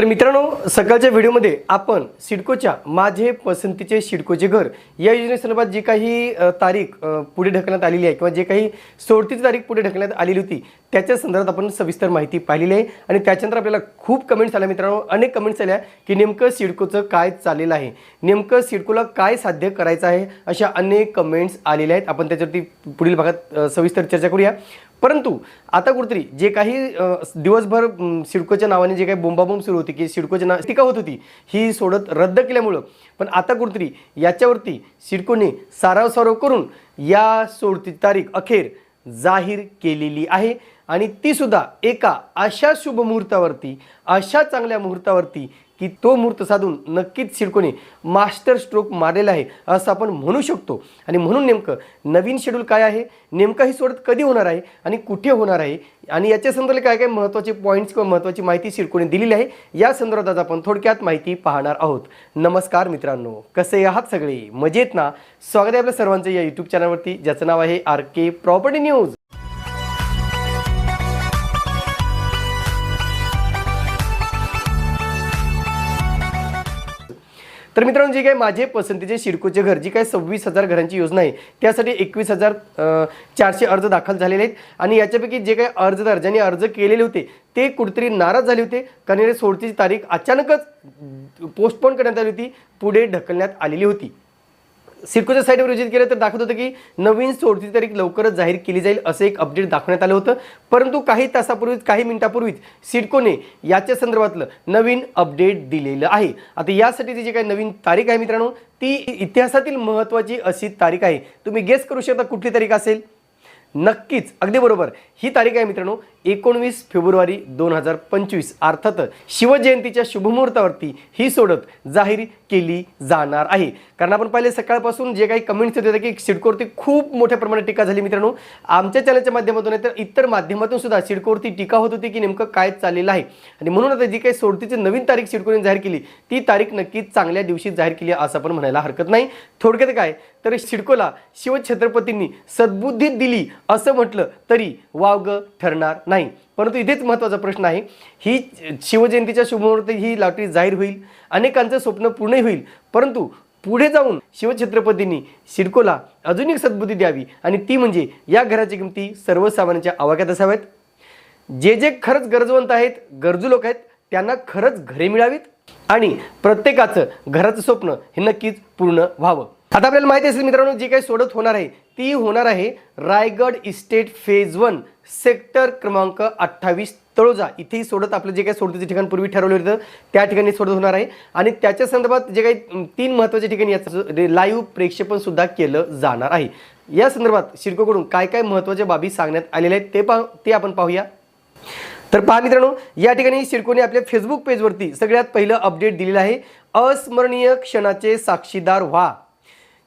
तर मित्रांनो सकाळच्या व्हिडिओमध्ये आपण सिडकोच्या माझे पसंतीचे सिडकोचे घर या योजनेसंदर्भात जी काही तारीख पुढे ढकलण्यात आलेली आहे किंवा जे काही सोडतीची तारीख पुढे ढकलण्यात आलेली होती त्याच्या संदर्भात आपण सविस्तर माहिती पाहिलेली आहे. आणि त्याच्यानंतर आपल्याला खूप कमेंट्स आल्या मित्रांनो. अनेक कमेंट्स आल्या की नेमकं सिडकोचं काय चाललेलं आहे? नेमकं सिडकोला काय साध्य करायचं आहे? अशा अनेक कमेंट्स आलेल्या आहेत. आपण त्याच्यावरती पुढील भागात सविस्तर चर्चा करूया. परंतु आता कुठेतरी जे काही दिवसभर सिडकोच्या नावाने जे काही बोंबाबोंब सुरू होती की सिडकोच्या नाव टीका होत होती ही सोडत रद्द केल्यामुळं पण आता कुठेतरी याच्यावरती सिडकोने साराव साराव करून या सोडती तारीख अखेर जाहीर केलेली आहे. आणि तीसुद्धा एका अशा शुभ मुहूर्तावरती अशा चांगल्या मुहूर्तावरती की तो मूर्त साधून नक्कीच सिडकोने मास्टर स्ट्रोक मारलेला आहे असं आपण म्हणू शकतो. आणि म्हणून नेमकं नवीन शेड्यूल काय आहे? नेमकं ही सोडत कधी होणार आहे? आणि कुठे होणार आहे? आणि याच्या संदर्भात काय काय महत्त्वाचे पॉईंट्स किंवा महत्त्वाची माहिती सिडकोने दिलेली आहे या संदर्भात आज आपण थोडक्यात माहिती पाहणार आहोत. नमस्कार मित्रांनो कसे आहात सगळे? मजेत ना? स्वागत आहे आपल्या सर्वांचं या यूट्यूब चॅनलवरती ज्याचं नाव आहे आर के प्रॉपर्टी न्यूज तर मित्रांनो जे काही माझे पसंतीचे शिरकोचे घर जी काही सव्वीस हजार घरांची योजना आहे त्यासाठी एकवीस हजार चारशे अर्ज दाखल झालेले आहेत. आणि याच्यापैकी जे काही अर्जदार ज्यांनी अर्ज केलेले होते ते कुठेतरी नाराज झाले होते. कारण सोडतीची तारीख अचानकच पोस्टपोन करण्यात आली होती पुढे ढकलण्यात आलेली होती. सिडकोच्या साईटवर विजिट केलं तर दाखवत होतं की नवीन सोडतीची तारीख लवकरच जाहीर केली जाईल असं एक अपडेट दाखवण्यात आलं होतं. परंतु काही तासापूर्वीच काही मिनिटापूर्वीच सिडकोने याच्या संदर्भातलं नवीन अपडेट दिलेलं आहे. आता यासाठीची जी काही नवीन तारीख आहे मित्रांनो ती इतिहासातील महत्त्वाची अशी तारीख आहे. तुम्ही गेस करू शकता कुठली तारीख असेल. नक्कीच अगदी बरोबर. ही तारीख आहे मित्रांनो एकोणवीस फेब्रुवारी दोन हजार पंचवीस. अर्थात शिवजयंतीच्या शुभमुहूर्तावरती ही सोडत जाहीर केली जाणार आहे. कारण आपण पाहिले सकाळपासून जे काही कमेंट्स होते की सिडकोवरती खूप मोठ्या प्रमाणात टीका झाली मित्रांनो. आमच्या चॅनलच्या माध्यमातून आहे तर इतर माध्यमातून सुद्धा सिडकोवरती टीका होत होती की नेमकं काय चाललेलं आहे. आणि म्हणून आता जी काही सोडतीची नवीन तारीख सिडकोने जाहीर केली ती तारीख नक्कीच चांगल्या दिवशी जाहीर केली असं आपण म्हणायला हरकत नाही. थोडक्यात काय? तर सिडकोला शिवछत्रपतींनी सद्बुद्धी दिली असं म्हटलं तरी वावग ठरणार नाही. परंतु इथेच महत्त्वाचा प्रश्न आहे. ही शिवजयंतीच्या शुभमुहूर्त ही लॉटरी जाहीर होईल. अनेकांचं स्वप्न पूर्ण होईल. परंतु पुढे जाऊन शिवछत्रपतींनी सिडकोला अजून एक सद्बुद्धी द्यावी आणि ती म्हणजे या घराची किमती सर्वसामान्यांच्या आवाक्यात असाव्यात. जे जे खरंच गरजवंत आहेत गरजू लोक आहेत त्यांना खरंच घरे मिळावीत आणि प्रत्येकाचं घराचं स्वप्न हे नक्कीच पूर्ण व्हावं. आता आपल्याला माहिती असेल मित्रांनो जी काही सोडत होणार आहे ती होणार आहे Raigad estate phase one. Sector क्रमांक अठ्ठावीस तळोजा इथेही सोडत आपलं जे काही सोडतीचं ठिकाण पूर्वी ठरवलं होतं त्या ठिकाणी सोडत होणार आहे. आणि त्याच्या संदर्भात जे काही तीन महत्त्वाच्या ठिकाणी याचं लाईव्ह प्रेक्षेपण सुद्धा केलं जाणार आहे. या संदर्भात शिर्कोकडून काय काय महत्त्वाच्या बाबी सांगण्यात आलेल्या आहेत ते पा ते आपण पाहूया. तर पहा मित्रांनो या ठिकाणी शिर्कोने आपल्या फेसबुक पेजवरती सगळ्यात पहिलं अपडेट दिलेलं आहे. अस्मरणीय क्षणाचे साक्षीदार व्हा.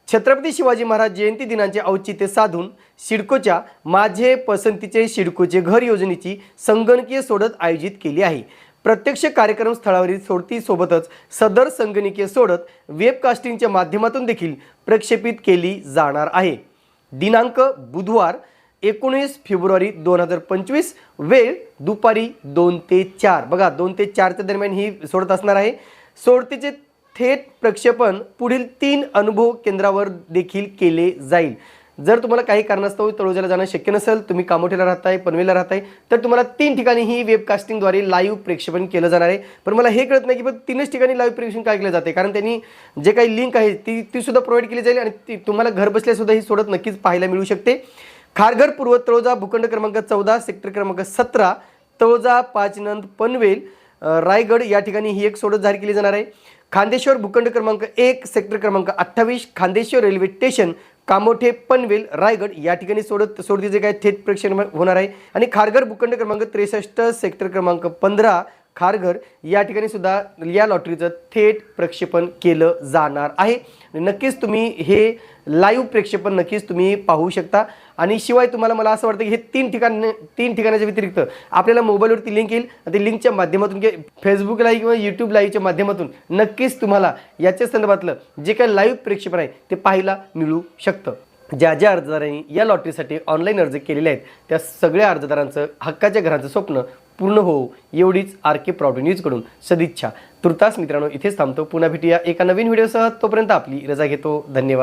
छत्रपती शिवाजी महाराज जयंती दिनाचे औचित्य साधून सिडकोच्या माझे पसंतीचे सिडकोचे घर योजनेची संगणकीय सोडत आयोजित केली आहे. प्रत्यक्ष कार्यक्रम स्थळावरील सोडतीसोबतच सदर संगणकीय सोडत वेबकास्टिंगच्या माध्यमातून देखील प्रक्षेपित केली जाणार आहे. दिनांक बुधवार एकोणीस फेब्रुवारी दोन हजार पंचवीस वेळ दुपारी दोन ते चार. बघा दोन ते चारच्या दरम्यान ही सोडत असणार आहे. सोडतीचे थेट प्रक्षेपण पुढील तीन अनुभव केंद्रावर देखील केले जाईल. जर तुम्हाला काही कारणास्तव तळोजाला जाणं शक्य नसेल तुम्ही कामोठीला राहताय पनवेलला राहताय तर तुम्हाला तीन ठिकाणी ही वेबकास्टिंगद्वारे लाईव्ह प्रेक्षेपण केलं जाणार आहे. पण मला हे कळत नाही की पण तीनच ठिकाणी लाईव्ह प्रेक्षण काय केलं जाते? कारण त्यांनी जे काही लिंक आहे ती ती सुद्धा प्रोव्हाइड केली जाईल आणि ती तुम्हाला घर बसल्यासुद्धा ही सोडत नक्कीच पाहायला मिळू शकते. खारघर पूर्व तळोजा भूखंड क्रमांक चौदा सेक्टर क्रमांक सतरा तळोजा पाचनंद पनवेल रायगड या ठिकाणी ही एक सोडत जाहीर केली जाणार आहे. खांदेश्वर भूखंड क्रमांक एक सेक्टर क्रमांक अठ्ठावीस खांदेश्वर रेल्वे स्टेशन कामोठे पनवेल रायगड या ठिकाणी सोडत सोडतीचे काय थेट प्रेक्षण होणार आहे. आणि खारघर भूखंड क्रमांक त्रेसष्ट सेक्टर क्रमांक पंधरा खारघर या ठिकाणी सुद्धा या लॉटरीचं थेट प्रक्षेपण केलं जाणार आहे. नक्कीच तुम्ही हे लाईव्ह प्रेक्षेपण नक्कीच तुम्ही पाहू शकता. आणि शिवाय तुम्हाला मला असं वाटतं की हे तीन ठिकाण तीन ठिकाणाच्या व्यतिरिक्त आपल्याला मोबाईलवरती लिंक येईल. आणि ते लिंकच्या माध्यमातून किंवा फेसबुक लाईव्ह किंवा यूट्यूब लाईव्हच्या माध्यमातून नक्कीच तुम्हाला याच्या संदर्भातलं जे काही लाईव्ह प्रेक्षेपण आहे ते पाहायला मिळू शकतं. ज्या ज्या अर्जदारांनी या लॉटरीसाठी ऑनलाईन अर्ज केलेले आहेत त्या सगळ्या अर्जदारांचं हक्काच्या घराचं स्वप्न पूर्ण हो एवढीच आर के प्रॉड न्यूजकडून सदिच्छा. तुर्तास मित्रांनो इथेच थांबतो. पुन्हा भेटूया एका नवीन व्हिडिओसह. तोपर्यंत आपली रजा घेतो. धन्यवाद.